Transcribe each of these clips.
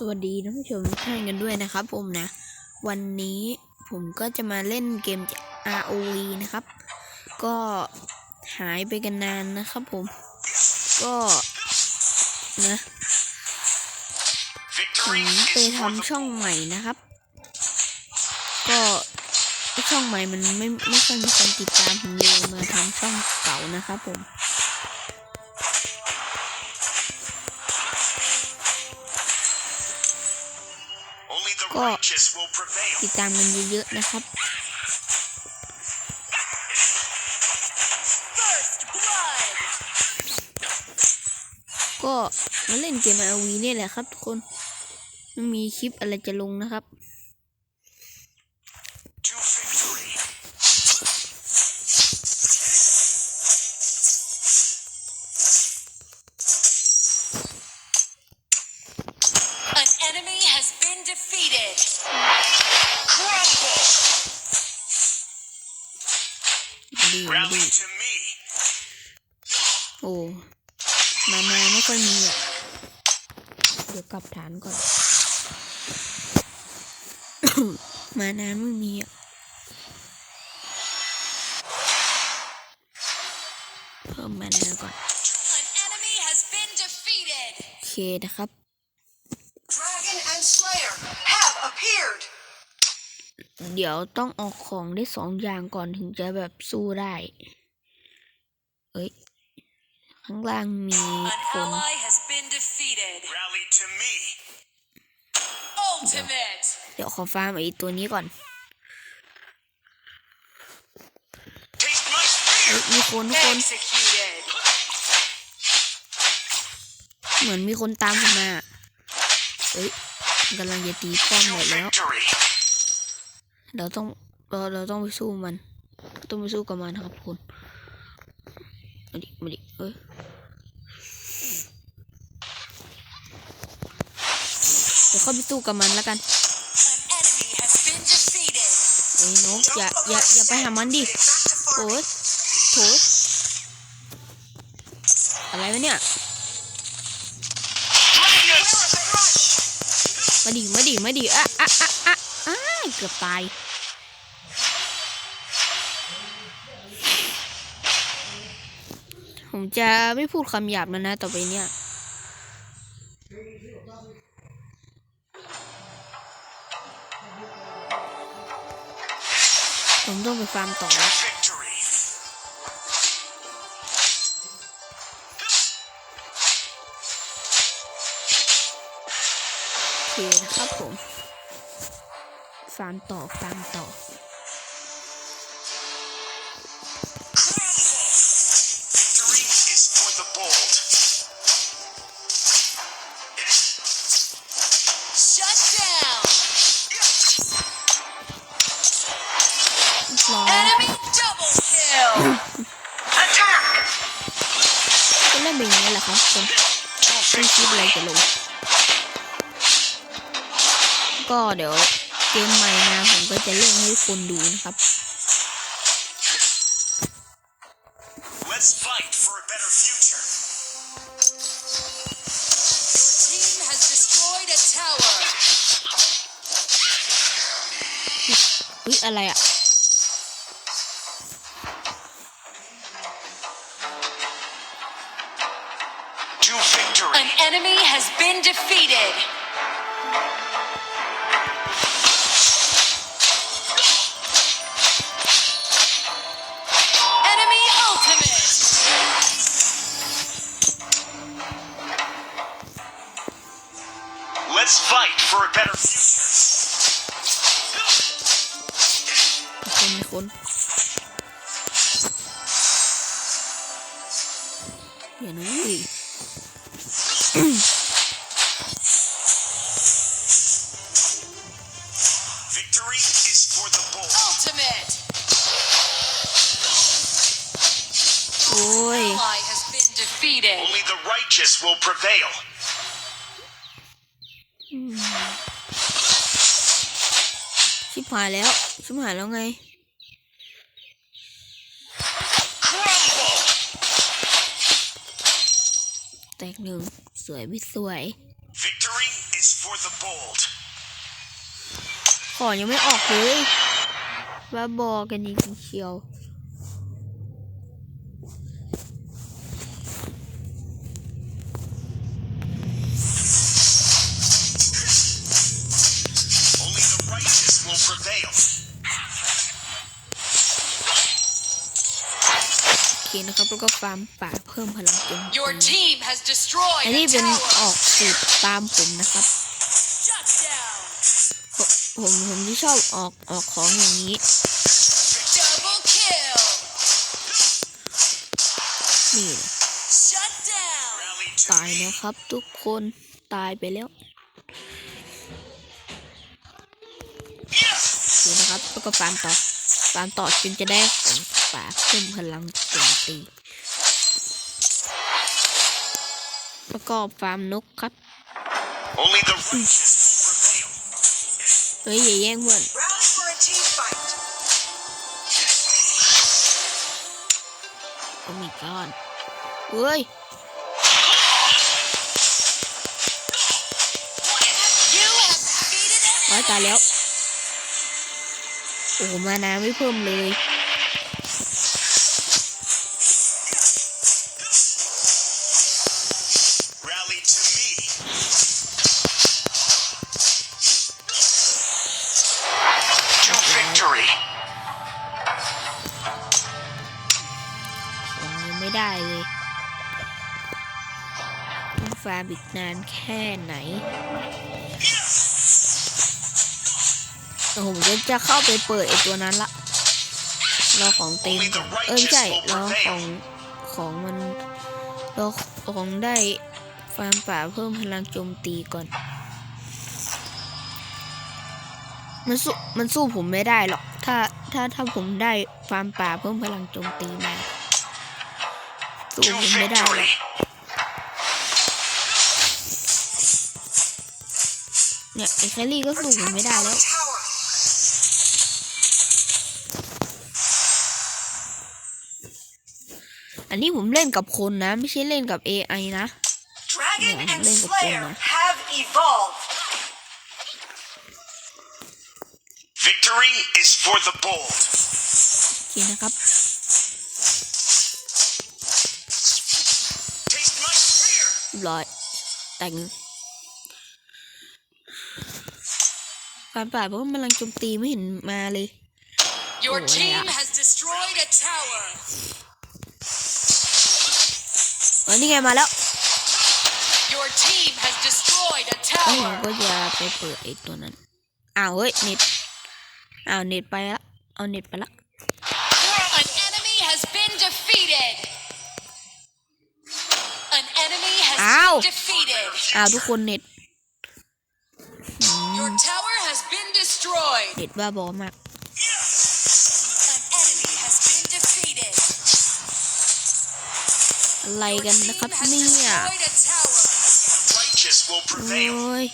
สวัสดีท่านผู้ชมทุกท่านกันด้วยนะครับผมนะ วันนี้ผมก็จะมาเล่นเกม ROV นะครับ ก็หายไปกันนานนะครับผม ก็นะผมไปทำช่องใหม่นะครับ ก็ช่องใหม่มันไม่ไม่ค่อยมีคนติดตามผมเลยมาทำช่องเก่านะครับผม ก็ติดตามกันเยอะๆนะครับ ก็มาเล่นเกม RV เนี่ยแหละครับทุกคนไม่มีคลิปอะไรจะลงนะครับ นะครับ Dragon and Slayer have appeared. เดี๋ยวต้องเออกของได้สองอย่างก่อนถึงจะแบบสู้ได้ เอ้ย ข้างล่างมี An คน ally has been defeated. Rally to me. Ultimate. เดี๋ยวขอฟาร์มไอ้ตัวนี้ก่อน Take my เอ้ย spear. มีคนทุกคน Executed. เหมือนมีคนตามผมมาเอ้ยกำลังจะตีป้อม To หมดแล้ว victory. เราต้องเราเราต้องไปสู้มัน ต้องไปสู้กับมันนะครับทุกคนมาดิมาดิเอ้ยเดี๋ยวเข้าไปสู้กับมันแล้วกัน An enemy has been defeated. เอ้ยนกอย่าอย่าอย่าไปหามันดิ Get back to โอ้ farming. ยโถอะไรวะเนี่ย มาดิมาดิมาดิอะอะอะอะอ้าเกือบตายผมจะไม่พูดคำหยาบแล้วนะต่อไปเนี่ยผมต้องไปฟาร์มต่อแล้ว นะครับผม ฟาร์มต่อ ฟาร์มต่อ เดี๋ยวเกมใหม่มาผมก็จะเล่นให้คนดูนะครับ Let's fight for a better future. Your team has destroyed a tower. อุ๊ยอะไรอะ อย่านะเว้ย Victory is for the bold. Ultimate. โอ้ย Ally has been defeated. Only the righteous will prevail. ชิบหายแล้ว ชิบหายแล้วไง แตกหนึ่งสวยไม่สวย Victory is for for the bold. ขอยังไม่ออกเลยว่าบอกันจริงๆเชียว นะครับ แล้วก็ฟาร์มป่าเพิ่มพลังจน Your team has destroyed อัน a นี้เป็นอ tower. อกสูตรตามผมนะครับ Shut down. ผมผมที่ชอบออกออกของอย่างนี้ Double kill. นี่เลย Shut down. Rally to ตาย me. นะครับ ทุกคนตายไปแล้วดูนะครับแล้วก็ฟาร์มต่อฟาร์มต่อจนจะได้ของ ป่าเพิ่มพลังโจมตีแล้วก็ฟาร์มนกครับ Only the righteous will prevail. เฮ้ยอย่าแย่งเพื่อน Rally for a team fight. โอ้มีก้อนเฮ้ย You have defeated an ร้อยตายแล้ว โอ้มานาไม่เพิ่มเลย victory. ยังไม่ได้เลยต้องฟาร์มอีกนานแค่ไหน โอ้โหผมจะจะเข้าไปเปิดไอตัวนั้นละ รอของเต็มก่อน เออใช่รอของของมันรอของได้ฟาร์มป่าเพิ่มพลังโจมตีก่อน มันสู้มันสู้ผมไม่ได้หรอก ถ้าถ้าถ้าผมได้ฟาร์มป่าเพิ่มพลังโจมตีมา สู้ To ผมไม่ได้หรอก victory. เนี่ยไอ้แคลรี่ก็สู้ผมไม่ได้แล้ว Tower. อันนี้ผมเล่นกับคนนะ ไม่ใช่เล่นกับ AI นะ Dragon Yeah, and link up Slayer there. have evolved. Victory is for the bold. โอเคนะครับ Taste my spear. เรียบร้อย แต่งฟาร์มป่าเพิ่มพลังโจมตีไม่เห็นมาเลย Your Oh, team yeah. has destroyed a tower. เออนี่ไงมาแล้ว Your team has destroyed a แล้วผม tower. ก็จะไปเปิดไอ้ตัวนั้น อ้าวเฮ้ยเน็ต อ้าวเน็ตไปละ เอาเน็ตไปละ An enemy has been defeated. An enemy has Ow. been defeated. อ้าวทุกคนเน็ต Your tower has been destroyed. เน็ตบ้าบอมาก An enemy has been defeated. อะไร Your กัน team นะครับ has เนี่ย destroyed a tower. Righteous will โอ prevail. ้ย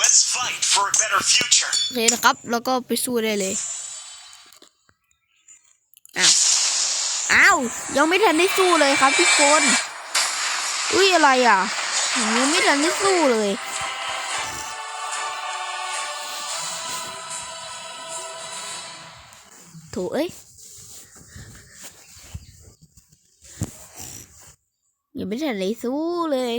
Let's fight for a better future. โอเคนะครับ แล้วก็ไปสู้ได้เลย อ้าว อ้าว ยังไม่ทันได้สู้เลยครับทุกคน อุ้ยอะไรอะผมยังไม่ทันได้สู้เลย โถเอ้ยยังไม่ทันได้สู้เลย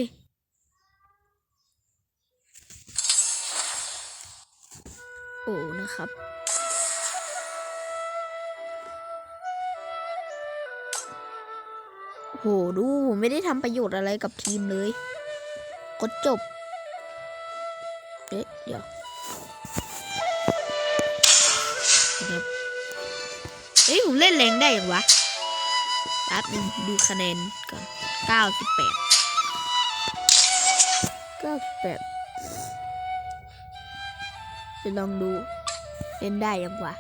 โอนะครับ โหดูไม่ได้ทำประโยชน์อะไรกับทีมเลย กดจบเอ๊ะเดี๋ยวนะครับเอ้ย ผมเล่นแรงได้ยังวะแป๊บนึงดูคะแนนก่อน 98 98 จะลองดู เล่นได้ยังวะ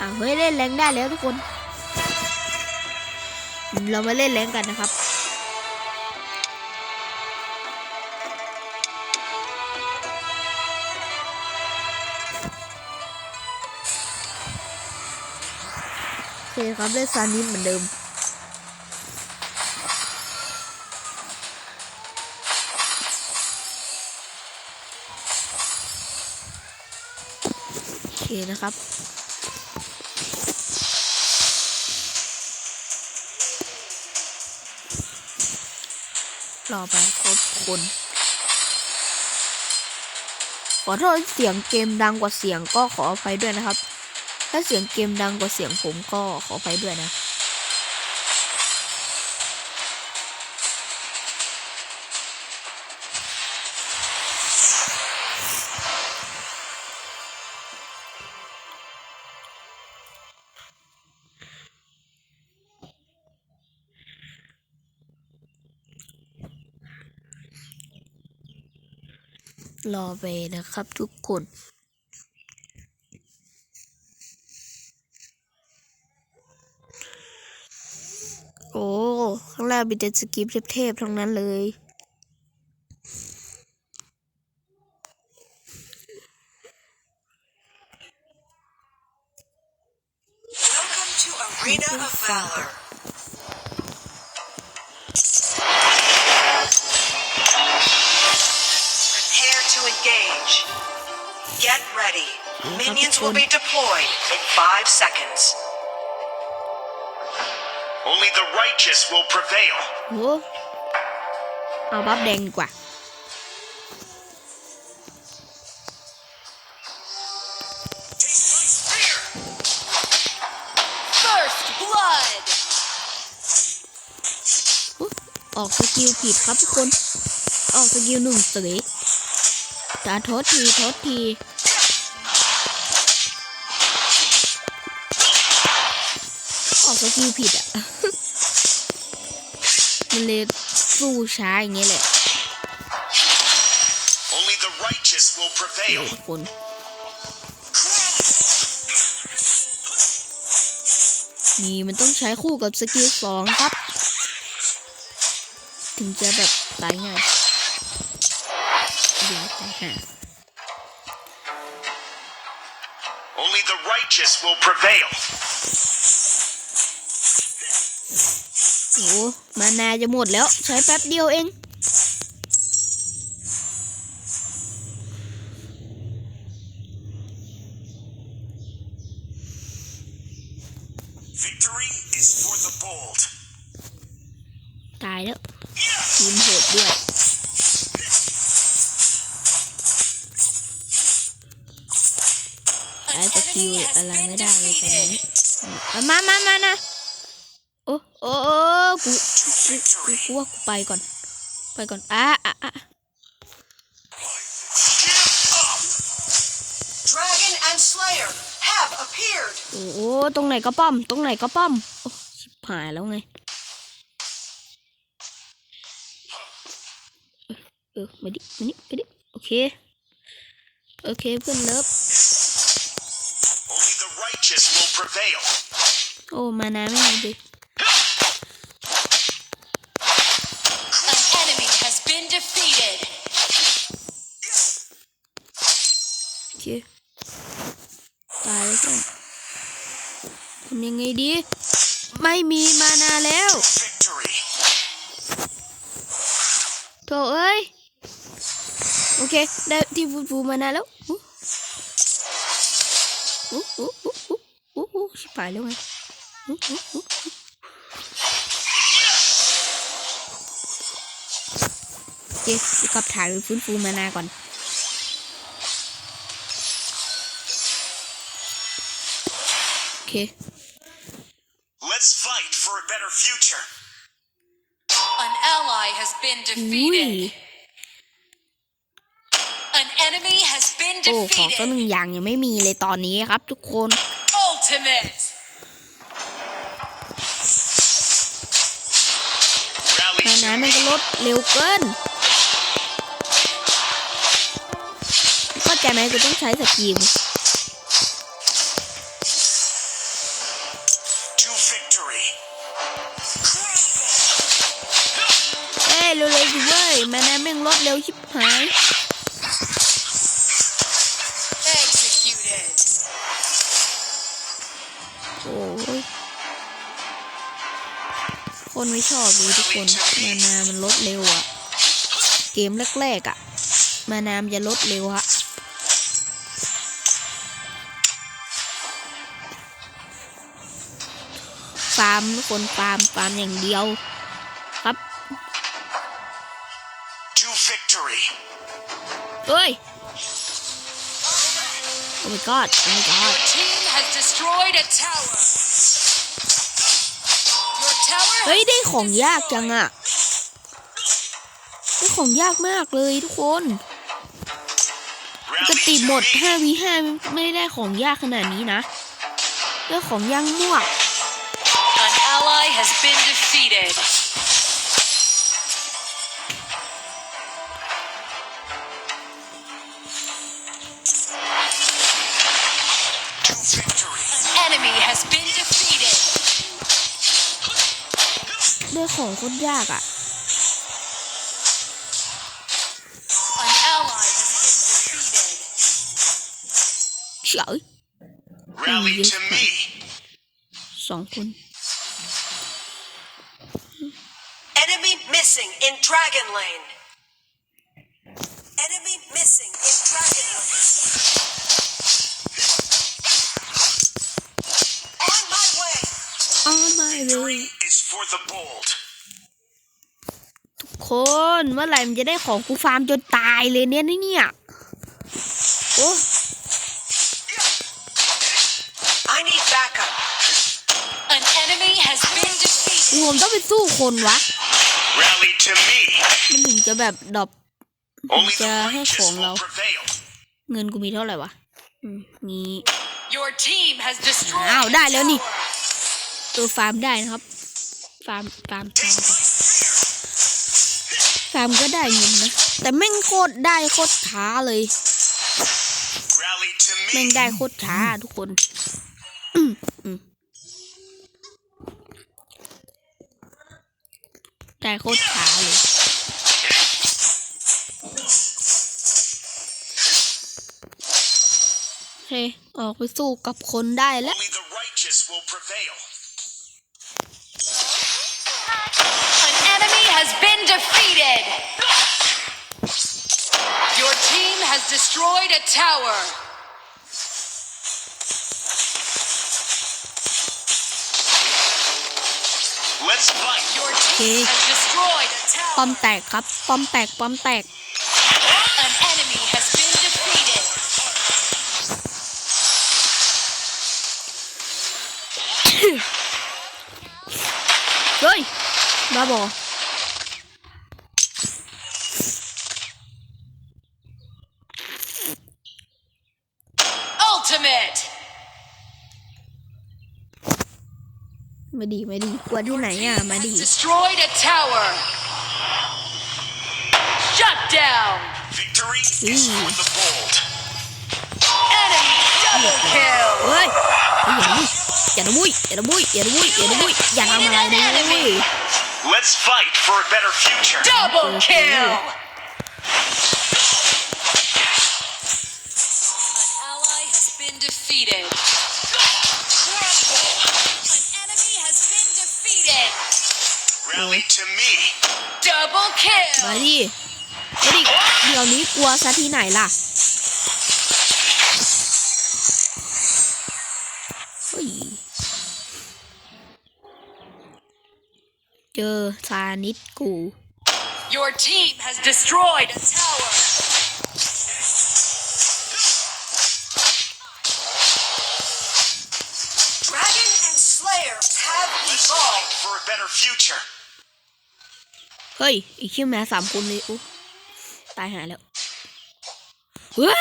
อ่าเฮ้ยเล่นแรงได้แล้วทุกคน เรามาเล่นแรงกันนะครับโอเคครับเล่นซานิสเหมือนเดิม นะครับ รอไปครบคนขอโทษเสียงเกมดังกว่าเสียงก็ขออภัยด้วยนะครับ ถ้าเสียงเกมดังกว่าเสียงผมก็ขออภัยด้วยนะ รอไปนะครับทุกคนโอ้ ข้างล่างมีแต่สกิปเทพๆทั้งนั้นเลย โอ้เอาบัฟแดงดีกว่า First blood. อุ๊ยออกสกิลผิดครับทุกคน ออกสกิลหนึ่งเสยแต่โทษทีโทษทีออกสกิลผิดอะ มันเลยสู้ช้าอย่างเงี้ยแหละ Only the righteous will เดี๋ยว prevail. ทุกคนนี่มันต้องใช้คู่กับสกิลสองครับ ถึงจะแบบตายง่ายเดี๋ยวตายห่า Only the righteous will prevail. โอ้มานาจะหมดแล้ว ใช้แป๊บเดียวเอง ไปก่อน ไปก่อนอะอะอะ Dragon and Slayer have appeared. โอ้โอ้ตรงไหนก็ป้อม ตรงไหนก็ป้อมโอ้ชิบหายแล้วไง เออมาดิมานี่มาดิโอเค โอเคเพื่อนเลิฟ Only the righteous will prevail. โอ้ มานาไม่มีดิ วเพื่อนทำยังไงดี ไม่มีมานาแล้วโถเอ้ย โอเค ได้ที่ฟูฟูมานาแล้วอู้อู้อู้อู้อู้อู้ชิบหายแล้วไงอู้อู้อู้โอเคกลับถ่ายฟื้นฟูมานาก่อน เค Let's fight for a better future. An ally has been อุ้ย defeated. An enemy has been โอ้ของตัวห defeated. นึ่งอย่างยังไม่มีเลยตอนนี้ครับทุกคน Ultimate. Rally ดังนั้น to มันก็ me. ลดเร็วเกินเข้าใจไหมกูต้องใช้สกิล ชิบหาย โอ้ยคนไม่ชอบเลทุกคน มานามันลดเร็วอะเกมแรกๆอะมานามจะลดเร็วฮะฟาร์มคนฟาร์มฟาร์มอย่างเดียว victory. เฮ้ยโอ้ my god โอ้ my god Team has destroyed a tower. Your tower เฮ้ย has ได้ของยากจังอะได้ของยากมากเลยทุกคนปก Rally ติ to หมด me. 5 v 5ไม่ได้ได้ของยากขนาดนี้นะได้ของยากมาก An ally has been defeated. ของโคตรยากอะ An ally has been defeated. เฉย Rally yes, to me. สองคน Enemy missing in Dragon Lane. คนเมื่อไหร่มันจะได้ของกูฟาร์มจนตายเลยเนี่ยเนี่ยโอ้ I need backup. An enemy has been defeated. ผมต้องไปสู้คนวะ Rally to me. มันถึงจะแบบดรอป Only the Ja, hij righteous gewoon wel. will prevail. เงินกูมีเท่าไหร่วะอืมมี Your team has destroyed Ow, a dai, Leonie. tower. ตัวฟาร์มได้นะครับ ฟาร์ม ฟาร์มฟาร์มก่อน ฟาร์มก็ได้เงินนะ แต่แม่งโคตรได้โคตรช้าเลย แม่งได้โคตรช้าทุกคนได้โคตรช้าเลยโอเคออกไปสู้กับคนได้แล้ว defeated. Your team has destroyed a tower. Let's fight. Your team Okay. has destroyed a ป้อ tower. มแตกครับ ป้อมแตก ป้อมแตก An enemy has been defeated. เฮ้ยบ้าบอ ไม่ดี ไม่ดีกลัวที่ไหนอ่ะ มา Has ดี destroyed a tower. Shut down. Victory is Ooh. for the bold. Enemy double kill. เฮ้ยอย่านะมุ้ยอย่านะมุ้ยอย่านะมุ้ยอย่านะมุ้ยอย่านะมุ้ยอย่าทำอะไรนะเว้ย Let's fight for a better future. Double kill. Rally to me. Double มา kill. ดิมาดิเดี๋ยวนี้กลัวซะที่ไหนล่ะ เฮ้ย เจอซานิดกู Your team has destroyed a tower. เฮ้ยอีกชื่อแม่สามคนเลยอุ๊ยตายหายแล้วว้า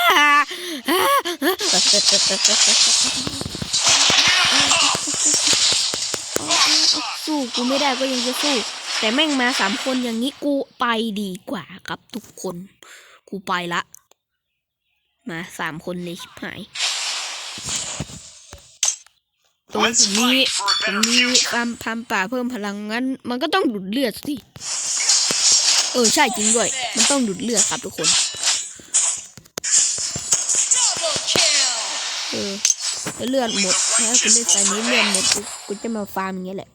สู้กูไม่ได้ก็ยังจะสู้ แต่แม่งมาสามคนอย่างนี้กูไปดีกว่าครับทุกคน กูไปละ มาสามคนเลยชิบหายตรงผมนี้ผมมีความพัมป่าเพิ่มพลังงั้น มันก็ต้องดูดเลือดสิเออใช่จริงด้วย มันต้องดูดเลือดครับทุกคน Double kill. เออแล้วเลือดหมดถ้าคุณเล่นสายนี้เลือดหมดกูกูจะมาฟาร์มอย่างเงี้ยแหละ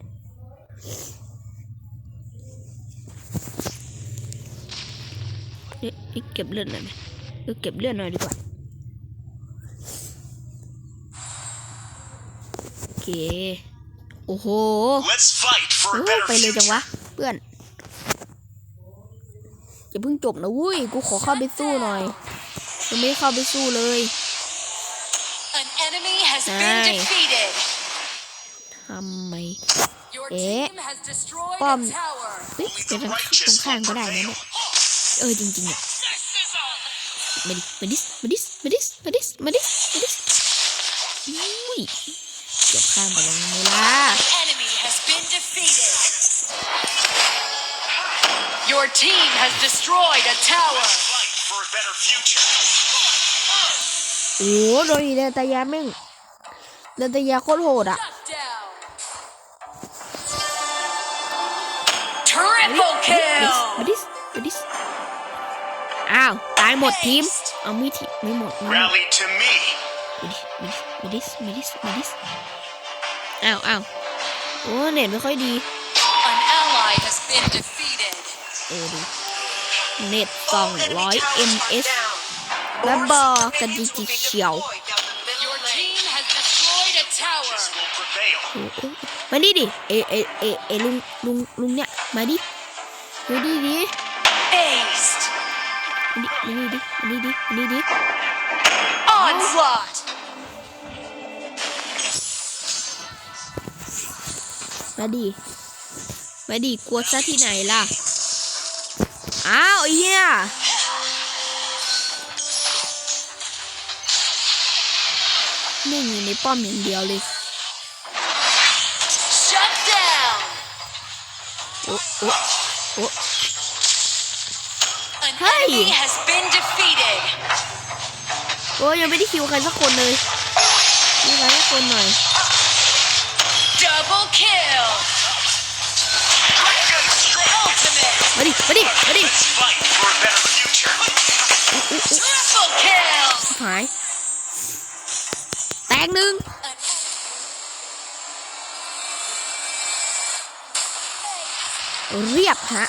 เอ๊ะเอ๊ะเก็บเลือดหน่อยไหมเออเก็บเลือดหน่อยดีกว่าโอเคโอ้โห Let's fight for เอ a อ better ไปเลยจัง future. วะ เพื่อน อย่าเพิ่งจบนะวุ้ยกูขอเข้าไปสู้หน่อยยังไม่ได้เข้าไปสู้เลย An enemy has Nice. been defeated. ทำไม Your Eh. team has destroyed Bom. a tower. เฮ้ย Only จะ the ทางตรง righteous ข้าง will ก็ได้นะ prevail. เนี่ยเออจริงๆอะมาดิมาดิมาดิมาดิมาดิมาดิมาดิอุ้ยเกือบข้ามไปแล้วไม่ล่ะ Your team has destroyed a tower. Let's fight for a better future. โอ้โหโดนอีเดนตายาแม่งเดนตายาโคตรโหดอ่ะ Shut down. Triple มา kill. ดิมาดิอ้าว ตายหมดทีม เอาไม่ทีไม่หมดไม่หมด Rally to me. มาดิมาดิมาดิมาดิอ้าวอ้าวโอ้เน็ตไม่ค่อยดี An ally has been defeated. เออดูเน็ตสอง All ร้อย enemy towers are ms down. แล้ว More บอกกัน civilians จิ will จิ be เขียว deployed down the middle Your lane. team has destroyed a tower. This will prevail. โอ้โอ้มาดิดิเอเอเอเอลุงลุงลุงเนี่ยมาดิมาดิดิ Aced. มาดิมาดิดิมาดิดิมาดิดิ Onslaught. มาดิมาดิกลัวซะที่ไหนล่ะ อ้าวไอ้เหี้ยนิ่งอยู่ในป้อมอย่างเดียวเลย Shut down. โอ้โอ้โอ้ An Hey. enemy has been defeated. โอ้ยังไม่ได้คิวใครสักคนเลยมีใครสักคนหน่อย มาดิ มาดิ มาดิ Let's fight for a better future. Triple kill. หาย แตกหนึ่งเรียบฮะ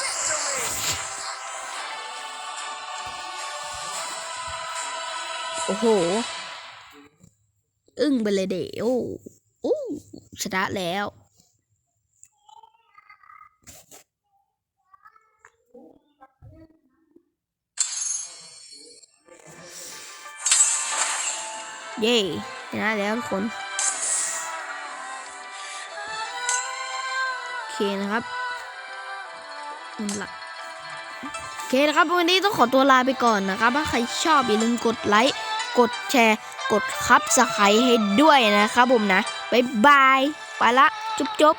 โอ้โห อึ้งไปเลยเดโอ้โอ้ชนะแล้ว เย้ชนะแล้วทุกคนโอเคนะครับนั่นละโอเคนะครับวันนี้ต้องขอตัวลาไปก่อนนะครับ ถ้าใครชอบอย่าลืมกดไลค์กดแชร์ กดคับสไครต์ให้ด้วยนะครับผมนะ บ๊ายบาย ไปละ จุ๊บจุ๊บ